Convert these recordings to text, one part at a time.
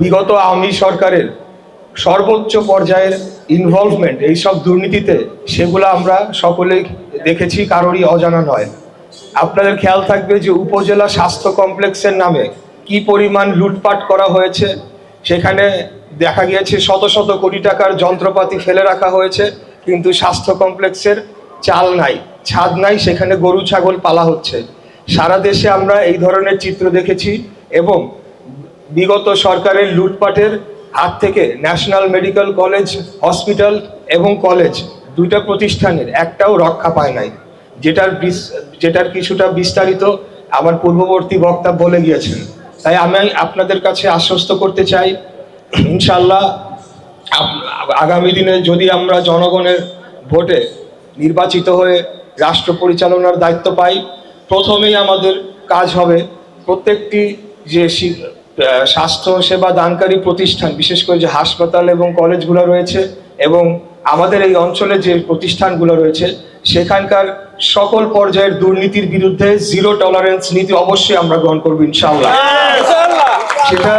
বিগত আওয়ামী সরকারের সর্বোচ্চ পর্যায়ের ইনভলভমেন্ট এইসব দুর্নীতিতে, সেগুলো আমরা সকলেই দেখেছি, কারোরই অজানা নয়। আপনাদের খেয়াল থাকবে যে উপজেলা স্বাস্থ্য কমপ্লেক্সের নামে কি পরিমাণ লুটপাট করা হয়েছে, সেখানে দেখা গিয়েছে শত শত কোটি টাকার যন্ত্রপাতি ফেলে রাখা হয়েছে, কিন্তু স্বাস্থ্য কমপ্লেক্সের চাল নাই, ছাদ নাই, সেখানে গরু, ছাগল পালা হচ্ছে। সারা দেশে আমরা এই ধরনের চিত্র দেখেছি এবং বিগত সরকারের লুটপাটের হাত থেকে ন্যাশনাল মেডিকেল কলেজ, হসপিটাল এবং কলেজ দুইটা প্রতিষ্ঠানের একটাও রক্ষা পায় নাই, যেটার যেটার কিছুটা বিস্তারিত আমার পূর্ববর্তী বক্তা বলে গিয়েছেন। তাই আমি আপনাদের কাছে আশ্বস্ত করতে চাই ইনশাল্লাহ আগামী দিনে যদি আমরা জনগণের ভোটে নির্বাচিত হয়ে রাষ্ট্র পরিচালনার দায়িত্ব পাই, প্রথমেই আমাদের কাজ হবে প্রত্যেকটি যে স্বাস্থ্য সেবা দানকারী প্রতিষ্ঠান বিশেষ করে যে হাসপাতাল এবং কলেজগুলো রয়েছে এবং আমাদের এই অঞ্চলে যে প্রতিষ্ঠানগুলো রয়েছে সেখানকার সকল পর্যায়ের দুর্নীতির বিরুদ্ধে জিরো টলারেন্স নীতি অবশ্যই আমরা গ্রহণ করব ইনশাআল্লাহ। সেটা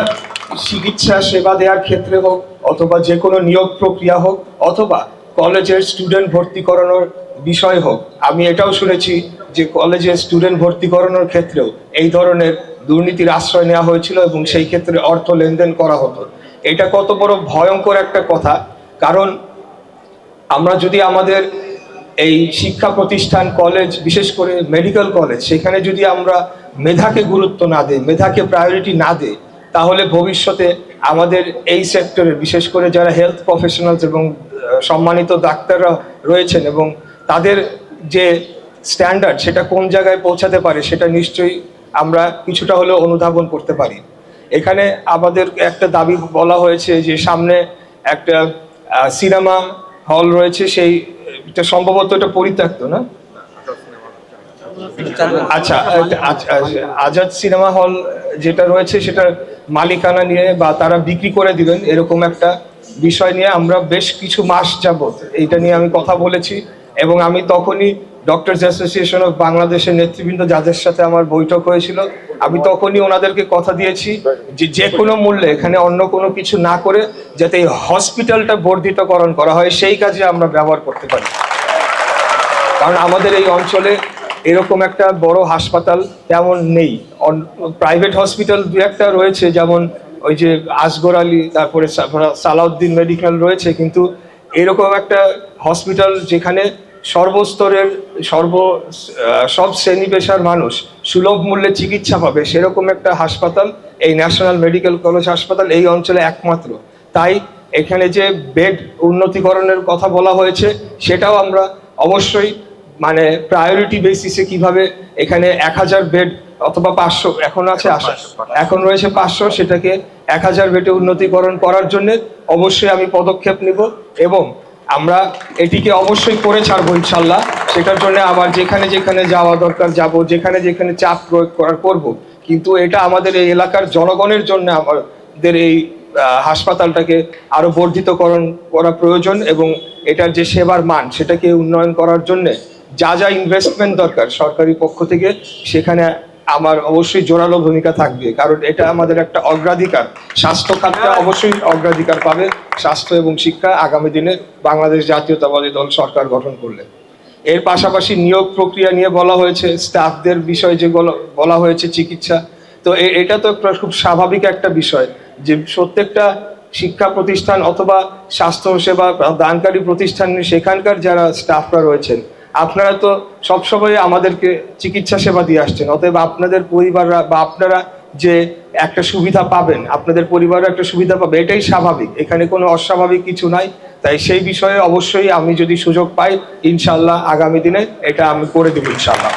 চিকিৎসা সেবা দেওয়ার ক্ষেত্রে হোক অথবা যে কোনো নিয়োগ প্রক্রিয়া হোক অথবা কলেজের স্টুডেন্ট ভর্তি করানোর বিষয় হোক আমি এটাও শুনেছি যে কলেজে স্টুডেন্ট ভর্তি করানোর ক্ষেত্রেও এই ধরনের দুর্নীতির আশ্রয় নেওয়া হয়েছিল এবং সেই ক্ষেত্রে অর্থ লেনদেন করা হতো। এটা কত বড় ভয়ঙ্কর একটা কথা। কারণ আমরা যদি আমাদের এই শিক্ষা প্রতিষ্ঠান কলেজ বিশেষ করে মেডিকেল কলেজ সেখানে যদি আমরা মেধাকে গুরুত্ব না দেই মেধাকে প্রায়োরিটি না দেই তাহলে ভবিষ্যতে আমাদের এই সেক্টরে বিশেষ করে যারা হেলথ প্রফেশনালস এবং সম্মানিত ডাক্তাররা রয়েছেন এবং তাদের যে স্ট্যান্ডার্ড সেটা কোন জায়গায় পৌঁছাতে পারে সেটা নিশ্চয়ই আমরা কিছুটা হলেও অনুধাবন করতে পারি। এখানে আমাদের একটা দাবি বলা হয়েছে যে সামনে একটা সিনেমা হল রয়েছে সেই সম্ভবত এটা পরিত্যক্ত না? আচ্ছা আচ্ছা, আজাদ সিনেমা হল যেটা রয়েছে সেটার মালিকানা নিয়ে বা তারা বিক্রি করে দিবেন এরকম একটা বিষয় নিয়ে আমরা বেশ কিছু মাস যাবত এইটা নিয়ে আমি কথা বলেছি এবং আমি তখনই ডক্টরস অ্যাসোসিয়েশন অফ বাংলাদেশের নেতৃবৃন্দ যাদের সাথে আমার বৈঠক হয়েছিল, আমি তখনই ওনাদেরকে কথা দিয়েছি যে যে কোনো মূল্যে এখানে অন্য কোনো কিছু না করে যাতে এই হসপিটালটা বর্ধিতকরণ করা হয়, সেই কাজে আমরা ব্যবহার করতে পারি। কারণ আমাদের এই অঞ্চলে এরকম একটা বড় হাসপাতাল তেমন নেই। প্রাইভেট হসপিটাল দু একটা রয়েছে, যেমন ওই যে আসগর আলী, তারপরে সালাউদ্দিন মেডিকেল রয়েছে, কিন্তু এরকম একটা হসপিটাল যেখানে সর্বস্তরের সর্ব সব শ্রেণি পেশার মানুষ সুলভ মূল্যে চিকিৎসা পাবে সেরকম একটা হাসপাতাল এই ন্যাশনাল মেডিকেল কলেজ হাসপাতাল এই অঞ্চলে একমাত্র। তাই এখানে যে বেড উন্নতিকরণের কথা বলা হয়েছে সেটাও আমরা অবশ্যই মানে প্রায়োরিটি বেসিসে কীভাবে এখানে এক হাজার বেড অথবা পাঁচশো এখন আছে এখন রয়েছে পাঁচশো সেটাকে এক হাজার বেডে উন্নতিকরণ করার জন্য অবশ্যই আমি পদক্ষেপ নিব এবং আমরা এটিকে অবশ্যই করে ছাড়বো ইনশাল্লাহ। সেটার জন্য আবার যেখানে যেখানে যাওয়া দরকার যাব, যেখানে যেখানে চাপ প্রয়োগ করার করব। কিন্তু এটা আমাদের এই এলাকার জনগণের জন্য আমাদের এই হাসপাতালটাকে আরও বর্ধিতকরণ করা প্রয়োজন এবং এটার যে সেবার মান, সেটাকে উন্নয়ন করার জন্য যা যা ইনভেস্টমেন্ট দরকার সরকারি পক্ষ থেকে, সেখানে আমার অবশ্যই জোরালো ভূমিকা থাকবে, কারণ এটা আমাদের একটা অগ্রাধিকার। স্বাস্থ্য খাতটা অবশ্যই অগ্রাধিকার পাবে, স্বাস্থ্য এবং শিক্ষা আগামী দিনে বাংলাদেশ জাতীয়তাবাদী দল সরকার গঠন করলে। এর পাশাপাশি নিয়োগ প্রক্রিয়া নিয়ে বলা হয়েছে, স্টাফদের বিষয় যেগুলো বলা হয়েছে চিকিৎসা। তো এটা তো খুব স্বাভাবিক একটা বিষয় যে প্রত্যেকটা শিক্ষা প্রতিষ্ঠান অথবা স্বাস্থ্য সেবা দানকারী প্রতিষ্ঠান, সেখানকার যারা স্টাফরা রয়েছেন আপনারা তো সবসময় আমাদেরকে চিকিৎসা সেবা দিয়ে আসছেন, অতএব আপনাদের পরিবাররা বা আপনারা যে একটা সুবিধা পাবেন, আপনাদের পরিবারও একটা সুবিধা পাবে, এটাই স্বাভাবিক। এখানে কোনো অস্বাভাবিক কিছু নাই, তাই সেই বিষয়ে অবশ্যই আমি যদি সুযোগ পাই ইনশাল্লাহ আগামী দিনে এটা আমি করে দেবো ইনশাল্লাহ